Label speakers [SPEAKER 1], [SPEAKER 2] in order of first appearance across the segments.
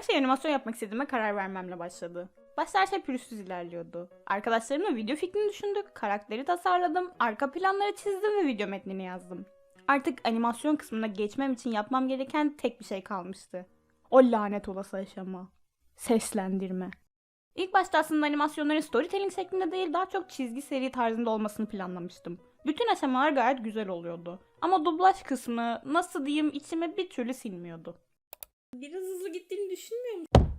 [SPEAKER 1] Her şey animasyon yapmak istediğime karar vermemle başladı. Başlar şey pürüzsüz ilerliyordu. Arkadaşlarımla video fikrini düşündük, karakteri tasarladım, arka planları çizdim ve video metnini yazdım. Artık animasyon kısmına geçmem için yapmam gereken tek bir şey kalmıştı. O lanet olası aşama. Seslendirme. İlk başta aslında animasyonların storytelling şeklinde değil daha çok çizgi seri tarzında olmasını planlamıştım. Bütün aşamalar gayet güzel oluyordu. Ama dublaj kısmı nasıl diyeyim içime bir türlü sinmiyordu.
[SPEAKER 2] Biraz hızlı gittiğini düşünmüyor musun?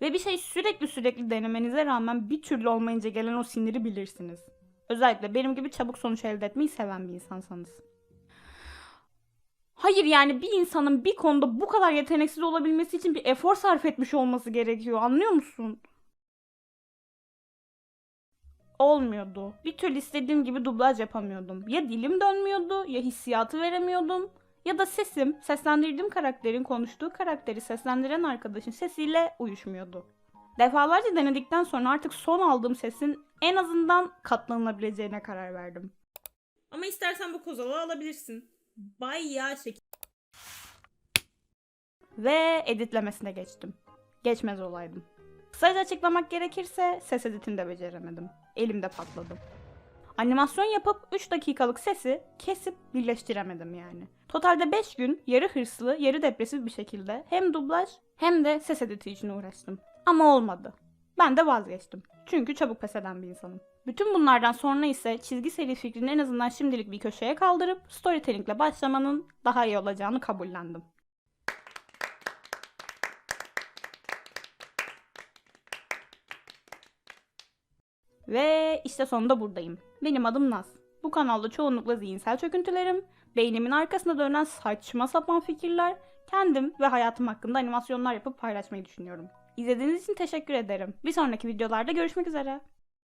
[SPEAKER 1] Ve bir şey sürekli sürekli denemenize rağmen bir türlü olmayınca gelen o siniri bilirsiniz. Özellikle benim gibi çabuk sonuç elde etmeyi seven bir insansanız. Hayır yani bir insanın bir konuda bu kadar yeteneksiz olabilmesi için bir efor sarf etmiş olması gerekiyor. Anlıyor musun? Olmuyordu. Bir türlü istediğim gibi dublaj yapamıyordum. Ya dilim dönmüyordu, ya hissiyatı veremiyordum. Ya da sesim, seslendirdiğim karakterin konuştuğu karakteri seslendiren arkadaşın sesiyle uyuşmuyordu. Defalarca denedikten sonra artık son aldığım sesin en azından katlanılabileceğine karar verdim.
[SPEAKER 2] Ama istersen bu kozalı alabilirsin. Bayağı şekil.
[SPEAKER 1] Ve editlemesine geçtim. Geçmez olaydım. Kısaca açıklamak gerekirse ses editini de beceremedim. Elimde patladı. Animasyon yapıp 3 dakikalık sesi kesip birleştiremedim yani. Totalde 5 gün yarı hırslı, yarı depresif bir şekilde hem dublaj hem de ses editi için uğraştım. Ama olmadı. Ben de vazgeçtim. Çünkü çabuk pes eden bir insanım. Bütün bunlardan sonra ise çizgi seri fikrini en azından şimdilik bir köşeye kaldırıp storytellingle başlamanın daha iyi olacağını kabullendim. Ve işte sonunda buradayım. Benim adım Naz. Bu kanalda çoğunlukla zihinsel çöküntülerim, beynimin arkasında dönen saçma sapan fikirler, kendim ve hayatım hakkında animasyonlar yapıp paylaşmayı düşünüyorum. İzlediğiniz için teşekkür ederim. Bir sonraki videolarda görüşmek üzere.